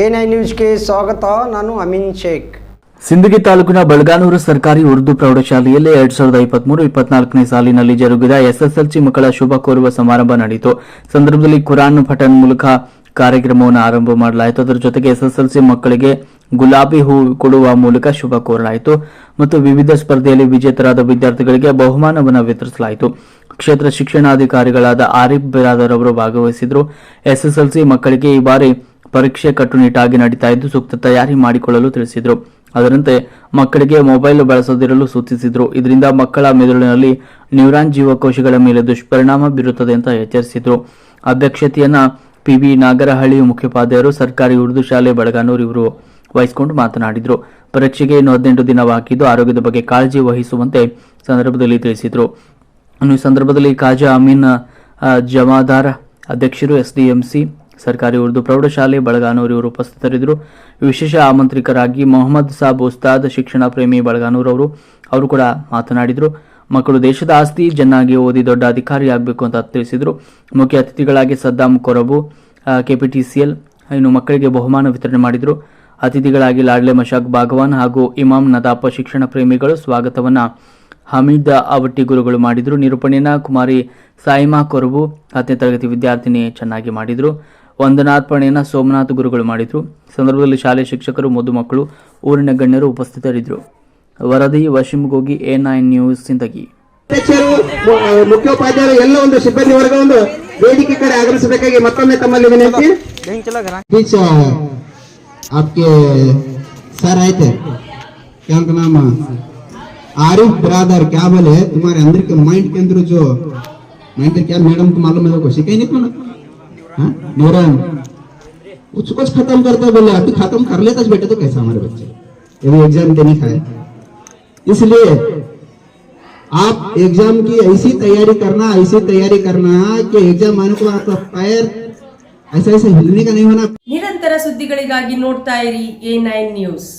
N I ನ್ಯೂಸ್ಗೆ ಸ್ವಾಗತ, ನಾನು ಅಮೀನ್ ಶೇಖ್. ಸಿಂದಗಿ ತಾಲೂಕಿನ ಬೆಳಗಾನೂರು ಸರ್ಕಾರಿ ಉರ್ದು ಪ್ರೌಢಶಾಲೆಯಲ್ಲಿ ಎರಡ್ ಸಾವಿರದ ಇಪ್ಪತ್ಮೂರು, ಇಪ್ಪತ್ನಾಲ್ಕನೇ ಸಾಲಿನಲ್ಲಿ ಜರುಗಿದ ಎಸ್ಎಸ್ಎಲ್ಸಿ ಮಕ್ಕಳ ಶುಭ ಕೋರುವ ಸಮಾರಂಭ ನಡೆಯಿತು. ಸಂದರ್ಭದಲ್ಲಿ ಕುರಾನ್ ಪಠನ್ ಮೂಲಕ ಕಾರ್ಯಕ್ರಮವನ್ನು ಆರಂಭ ಮಾಡಲಾಯಿತು. ಅದರ ಜೊತೆಗೆ ಎಸ್ಎಸ್ಎಲ್ಸಿ ಮಕ್ಕಳಿಗೆ ಗುಲಾಬಿ ಹೂ ಕೊಡುವ ಮೂಲಕ ಶುಭ ಕೋರಲಾಯಿತು ಮತ್ತು ವಿವಿಧ ಸ್ಪರ್ಧೆಯಲ್ಲಿ ವಿಜೇತರಾದ ವಿದ್ಯಾರ್ಥಿಗಳಿಗೆ ಬಹುಮಾನವನ್ನು ವಿತರಿಸಲಾಯಿತು. ಕ್ಷೇತ್ರ ಶಿಕ್ಷಣಾಧಿಕಾರಿಗಳಾದ ಆರಿಫ್ ಬಿರಾದರ್ ಅವರು ಭಾಗವಹಿಸಿದ್ರು ಎಸ್ಎಸ್ಎಲ್ಸಿ ಮಕ್ಕಳಿಗೆ ಈ ಬಾರಿ ಪರೀಕ್ಷೆ ಕಟ್ಟುನಿಟ್ಟಾಗಿ ನಡೀತಾ ಇದ್ದು ಸೂಕ್ತ ತಯಾರಿ ಮಾಡಿಕೊಳ್ಳಲು ತಿಳಿಸಿದರು. ಅದರಂತೆ ಮಕ್ಕಳಿಗೆ ಮೊಬೈಲ್ ಬಳಸದಿರಲು ಸೂಚಿಸಿದರು. ಇದರಿಂದ ಮಕ್ಕಳ ಮೆದುಳಿನಲ್ಲಿ ನ್ಯೂರಾನ್ ಜೀವಕೋಶಗಳ ಮೇಲೆ ದುಷ್ಪರಿಣಾಮ ಬೀರುತ್ತದೆ ಅಂತ ಎಚ್ಚರಿಸಿದರು. ಅಧ್ಯಕ್ಷತೆಯನ್ನ ಪಿವಿ ನಾಗರಹಳ್ಳಿ ಮುಖ್ಯೋಪಾಧ್ಯಾಯರು ಸರ್ಕಾರಿ ಉರ್ದು ಶಾಲೆ ಬೆಳಗಾನೂರು ಇವರು ವಹಿಸಿಕೊಂಡು ಮಾತನಾಡಿದರು. ಪರೀಕ್ಷೆಗೆ ಇನ್ನು ಹದಿನೆಂಟು ದಿನ ಬಾಕಿದ್ದು ಆರೋಗ್ಯದ ಬಗ್ಗೆ ಕಾಳಜಿ ವಹಿಸುವಂತೆ ಸಂದರ್ಭದಲ್ಲಿ ತಿಳಿಸಿದರು. ಈ ಸಂದರ್ಭದಲ್ಲಿ ಖಾಜಾ ಅಮೀನ್ ಜಮಾದಾರ್ ಅಧ್ಯಕ್ಷರು ಎಸ್ಡಿಎಂಸಿ ಸರ್ಕಾರಿ ಉರ್ದು ಪ್ರೌಢಶಾಲೆ ಬಳಗಾನೂರು ಇವರು ಉಪಸ್ಥಿತರಿದ್ದರು. ವಿಶೇಷ ಆಮಂತ್ರಿಕರಾಗಿ ಮೊಹಮ್ಮದ್ ಸಾಬ್ ಉಸ್ತಾದ್, ಶಿಕ್ಷಣ ಪ್ರೇಮಿ ಬಳಗಾನೂರು ಅವರು ಅವರು ಕೂಡ ಮಾತನಾಡಿದರು. ಮಕ್ಕಳು ದೇಶದ ಆಸ್ತಿ ಚೆನ್ನಾಗಿ ಓದಿ ದೊಡ್ಡ ಅಧಿಕಾರಿಯಾಗಬೇಕು ಅಂತ ತಿಳಿಸಿದರು. ಮುಖ್ಯ ಅತಿಥಿಗಳಾಗಿ ಸದ್ದಾಂ ಕೊರಬು ಕೆಪಿಟಿಸಿಎಲ್, ಇನ್ನು ಮಕ್ಕಳಿಗೆ ಬಹುಮಾನ ವಿತರಣೆ ಮಾಡಿದರು. ಅತಿಥಿಗಳಾಗಿ ಲಾಡ್ಲೆ ಮಶಾಕ್ ಭಾಗವಾನ್ ಹಾಗೂ ಇಮಾಮ್ ನದಾಪ ಶಿಕ್ಷಣ ಪ್ರೇಮಿಗಳು ಸ್ವಾಗತವನ್ನು ಹಮೀದ್ ಅವಟ್ಟಿ ಗುರುಗಳು ಮಾಡಿದರು. ನಿರೂಪಣೆಯನ್ನ ಕುಮಾರಿ ಸಾಯಿಮಾ ಕೊರಬು ಹತ್ತನೇ ತರಗತಿ ವಿದ್ಯಾರ್ಥಿನಿ ಚೆನ್ನಾಗಿ ಮಾಡಿದರು. ವಂದನಾರ್ಪಣೆಯನ್ನ ಸೋಮನಾಥ್ ಗುರುಗಳು ಮಾಡಿದರು ಸಂದರ್ಭದಲ್ಲಿ ಶಾಲೆ ಶಿಕ್ಷಕರು ಮುದ್ದು ಮಕ್ಕಳು ಊರಿನ ಗಣ್ಯರು ಉಪಸ್ಥಿತರಿದ್ದರು ವರದಿ Wasim Gogi A nine news Sindagi ಅಧ್ಯಕ್ಷರು ಮು- ಮುಖ್ಯೋಪಾಧ್ಯಾಯರು ಎಲ್ಲ ಒಂದು ಸಿಬ್ಬಂದಿ ವರ್ಗ ಒಂದು ವೇದಿಕೆ ಕಡೆ ಆಗಮಿಸಬೇಕಾಗಿ ಮತ್ತೊಮ್ಮೆ ತಮ್ಮಲ್ಲಿ ವಿನಂತಿ बीच आपके सर आए थे क्या उनका नाम आरिफ ब्रादर क्या बोले तुम्हारे अंदर के माइंड के अंदर जो माइंड क्या मैडम को मालूम है वो सिखाई नहीं ना हाँ? न्यूरॉन कुछ कुछ खत्म करते बोले अभी खत्म कर लेता बेटे तो कैसा हमारे बच्चे ये भी एग्जाम देने का है इसलिए आप एग्जाम की ऐसी तैयारी करना ऐसी तैयारी करना कि एग्जाम आने को आपका पैर ऐसा ऐसे हिलने का नहीं होना ನಿರಂತರ ಸುದ್ದಿಗಳಿಗಾಗಿ ನೋಡ್ತಾ ಇರಿ ಎ ನೈನ್ ನ್ಯೂಸ್